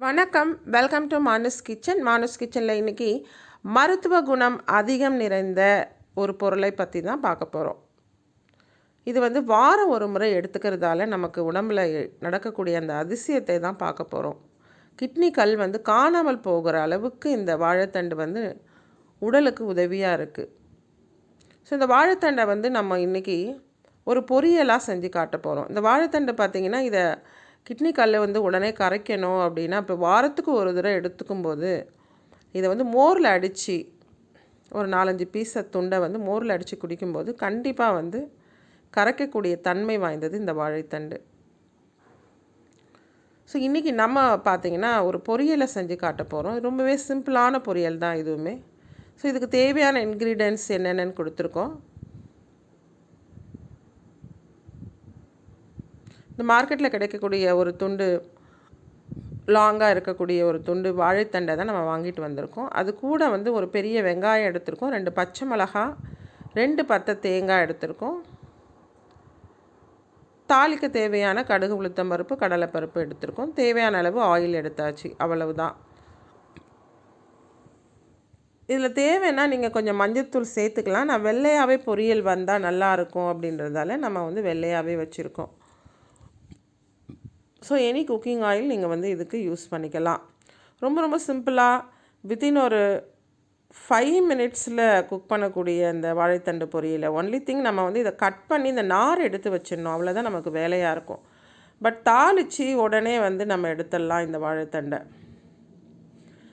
வணக்கம். Welcome to Manu's kitchen Manu's கிச்சனில் இன்றைக்கி மருத்துவ குணம் அதிகம் நிறைந்த ஒரு பொருளை பற்றி தான் பார்க்க போகிறோம் இது வந்து வாரம் ஒரு முறை எடுத்துக்கிறதால நமக்கு உடம்பில் நடக்கக்கூடிய அந்த அதிசயத்தை தான் பார்க்க போகிறோம் கிட்னி கல் வந்து காணாமல் போகிற அளவுக்கு இந்த வாழைத்தண்டு வந்து உடலுக்கு உதவியாக இருக்குது ஸோ இந்த வாழைத்தண்டை வந்து நம்ம இன்றைக்கி ஒரு பொரியலாக செஞ்சு காட்ட போகிறோம் இந்த வாழைத்தண்டு பார்த்திங்கன்னா இதை கிட்னி கல்லை வந்து உடனே கரைக்கணும் அப்படின்னா இப்போ வாரத்துக்கு ஒரு தடவை எடுத்துக்கும் போது இதை வந்து மோரில் அடித்து ஒரு நாலஞ்சு பீஸை துண்டை வந்து மோரில் அடித்து குடிக்கும்போது கண்டிப்பாக வந்து கரைக்கக்கூடிய தன்மை வாய்ந்தது இந்த வாழைத்தண்டு. ஸோ இன்றைக்கி நம்ம பார்த்திங்கன்னா ஒரு பொரியலை செஞ்சு காட்ட போகிறோம். ரொம்பவே சிம்பிளான பொரியல் தான் இதுவுமே. ஸோ இதுக்கு தேவையான இன்க்ரீடியன்ஸ் என்னென்னு கொடுத்துருக்கோம். இந்த மார்க்கெட்டில் கிடைக்கக்கூடிய ஒரு துண்டு லாங்காக இருக்கக்கூடிய ஒரு துண்டு வாழைத்தண்டை தான் நம்ம வாங்கிட்டு வந்திருக்கோம். அது கூட வந்து ஒரு பெரிய வெங்காயம் எடுத்திருக்கோம். ரெண்டு பச்சை மிளகா ரெண்டு பத்தை தேங்காய் எடுத்திருக்கோம். தாளிக்க தேவையான கடுகு உளுத்தம் பருப்பு கடலைப்பருப்பு எடுத்திருக்கோம். தேவையான அளவு ஆயில் எடுத்தாச்சு. அவ்வளவுதான். இதில் தேவைன்னா நீங்கள் கொஞ்சம் மஞ்சத்தூள் சேர்த்துக்கலாம். நான் வெள்ளையாகவே பொரியல் வந்தால் நல்லாயிருக்கும் அப்படின்றதால நம்ம வந்து வெள்ளையாகவே வச்சுருக்கோம். ஸோ எனி குக்கிங் ஆயில் நீங்கள் வந்து இதுக்கு யூஸ் பண்ணிக்கலாம். ரொம்ப ரொம்ப சிம்பிளாக வித்தின் ஒரு ஃபைவ் மினிட்ஸில் குக் பண்ணக்கூடிய இந்த வாழைத்தண்டு பொரியலை ஒன்லி திங் நம்ம வந்து இதை கட் பண்ணி இந்த நார் எடுத்து வச்சிடணும். அவ்வளோதான் நமக்கு வேலையாக இருக்கும். பட் தாளித்து உடனே வந்து நம்ம எடுத்துடலாம் இந்த வாழைத்தண்டை.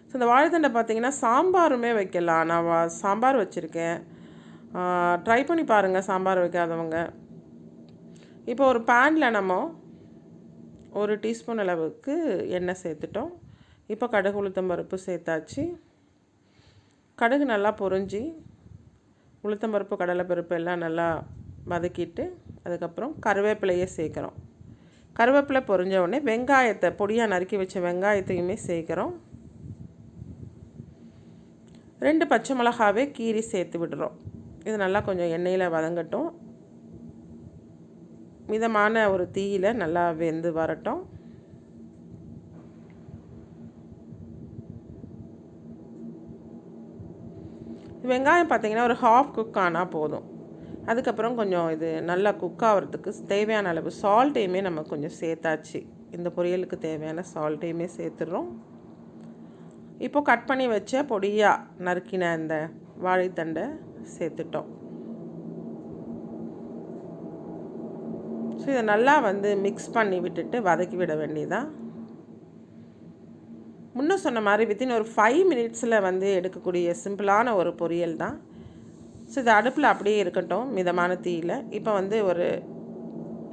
ஸோ இந்த வாழைத்தண்டை பார்த்திங்கன்னா சாம்பாருமே வைக்கலாம். நான் சாம்பார் வச்சுருக்கேன். ட்ரை பண்ணி பாருங்கள் சாம்பார் வைக்காதவங்க. இப்போ ஒரு பேனில் நம்ம ஒரு டீஸ்பூன் அளவுக்கு எண்ணெய் சேர்த்துட்டோம். இப்போ கடுகு உளுத்தம் பருப்பு சேர்த்தாச்சு. கடுகு நல்லா பொறிஞ்சி உளுத்தம் பருப்பு கடலை பருப்பு எல்லாம் நல்லா வதக்கிட்டு அதுக்கப்புறம் கருவேப்பிலையே சேர்க்குறோம். கருவேப்பிலை பொறிஞ்ச உடனே வெங்காயத்தை பொடியாக நறுக்கி வச்ச வெங்காயத்தையுமே சேர்க்குறோம். ரெண்டு பச்சை மிளகாவே கீரி சேர்த்து விடுறோம். இது நல்லா கொஞ்சம் எண்ணெயில் வதங்கட்டும். மிதமான ஒரு தீயில் நல்லா வெந்து வரட்டும். வெங்காயம் பார்த்திங்கன்னா ஒரு ஹாஃப் குக் ஆனால் போதும். அதுக்கப்புறம் கொஞ்சம் இது நல்லா குக் ஆகிறதுக்கு தேவையான அளவு சால்ட்டையுமே நம்ம கொஞ்சம் சேர்த்தாச்சு. இந்த பொரியலுக்கு தேவையான சால்ட்டையுமே சேர்த்துடுறோம் இப்போது கட் பண்ணி வச்ச பொடியாக நறுக்கின அந்த வாழைத்தண்டை சேர்த்துட்டோம். ஸோ இதை நல்லா வந்து மிக்ஸ் பண்ணி விட்டுட்டு வதக்கி விட வேண்டியதான் முன்ன சொன்ன மாதிரி வித்தின் ஒரு ஃபைவ் மினிட்ஸில் வந்து எடுக்கக்கூடிய சிம்பிளான ஒரு பொரியல் தான். ஸோ இது அடுப்பில் அப்படியே இருக்கட்டும் மிதமான தீயில். இப்போ வந்து ஒரு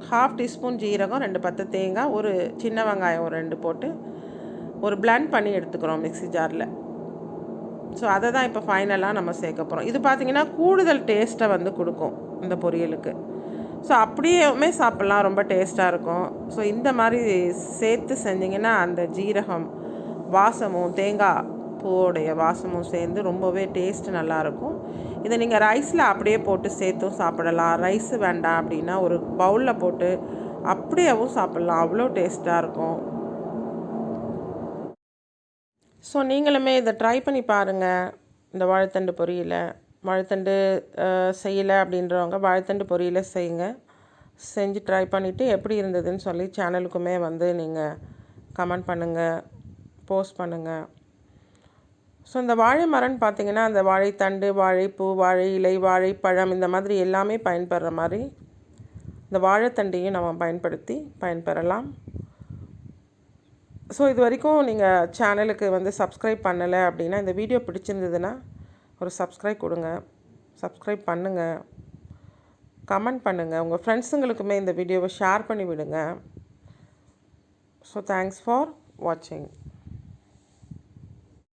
ஹாஃப் டீஸ்பூன் ஜீரகம் ரெண்டு பத்து தேங்காய் ஒரு சின்ன வெங்காயம் ஒரு ரெண்டு போட்டு ஒரு பிளண்ட் பண்ணி எடுத்துக்கிறோம் மிக்சி ஜாரில் ஸோ அதை தான் இப்போ ஃபைனலாக நம்ம சேர்க்க போகிறோம் இது பார்த்திங்கன்னா கூடுதல் டேஸ்ட்டை வந்து கொடுக்கும் இந்த பொரியலுக்கு. ஸோ அப்படியுமே சாப்பிட்லாம். ரொம்ப டேஸ்ட்டாக இருக்கும். ஸோ இந்த மாதிரி சேர்த்து செஞ்சிங்கன்னா அந்த ஜீரகம் வாசமும் தேங்காய் பூவோடைய வாசமும் சேர்ந்து ரொம்பவே டேஸ்ட்டு நல்லாயிருக்கும் இதை நீங்கள் ரைஸில் அப்படியே போட்டு சேர்த்தும் சாப்பிடலாம். ரைஸ் வேண்டாம் அப்படின்னா ஒரு பவுலில் போட்டு அப்படியேவும் சாப்பிட்லாம். அவ்வளோ டேஸ்ட்டாக இருக்கும். ஸோ நீங்களுமே இதை ட்ரை பண்ணி பாருங்கள் இந்த வாழைத்தண்டு பொரியலை. வாழைத்தண்டு செய்யலை அப்படின்றவங்க வாழைத்தண்டு பொரியலை செய்யுங்க. செஞ்சு ட்ரை பண்ணிவிட்டு எப்படி இருந்ததுன்னு சொல்லி சேனலுக்குமே வந்து நீங்கள் கமெண்ட் பண்ணுங்கள் போஸ்ட் பண்ணுங்கள் ஸோ இந்த வாழை மரம்னு பார்த்தீங்கன்னா அந்த வாழைத்தண்டு வாழைப்பூ வாழை இலை வாழைப்பழம் இந்த மாதிரி எல்லாமே பயன்படுற மாதிரி இந்த வாழைத்தண்டையும் நம்ம பயன்படுத்தி பயன்பெறலாம். ஸோ இது வரைக்கும் நீங்கள் சேனலுக்கு வந்து சப்ஸ்கிரைப் பண்ணலை அப்படின்னா இந்த வீடியோ பிடிச்சிருந்ததுன்னா ஒரு சப்ஸ்கிரைப் கொடுங்க. சப்ஸ்கிரைப் பண்ணுங்கள் கமெண்ட் பண்ணுங்கள் உங்கள் ஃப்ரெண்ட்ஸுங்களுக்குமே இந்த வீடியோவை ஷேர் பண்ணி விடுங்க ஸோ தேங்க்ஸ் ஃபார் வாட்சிங்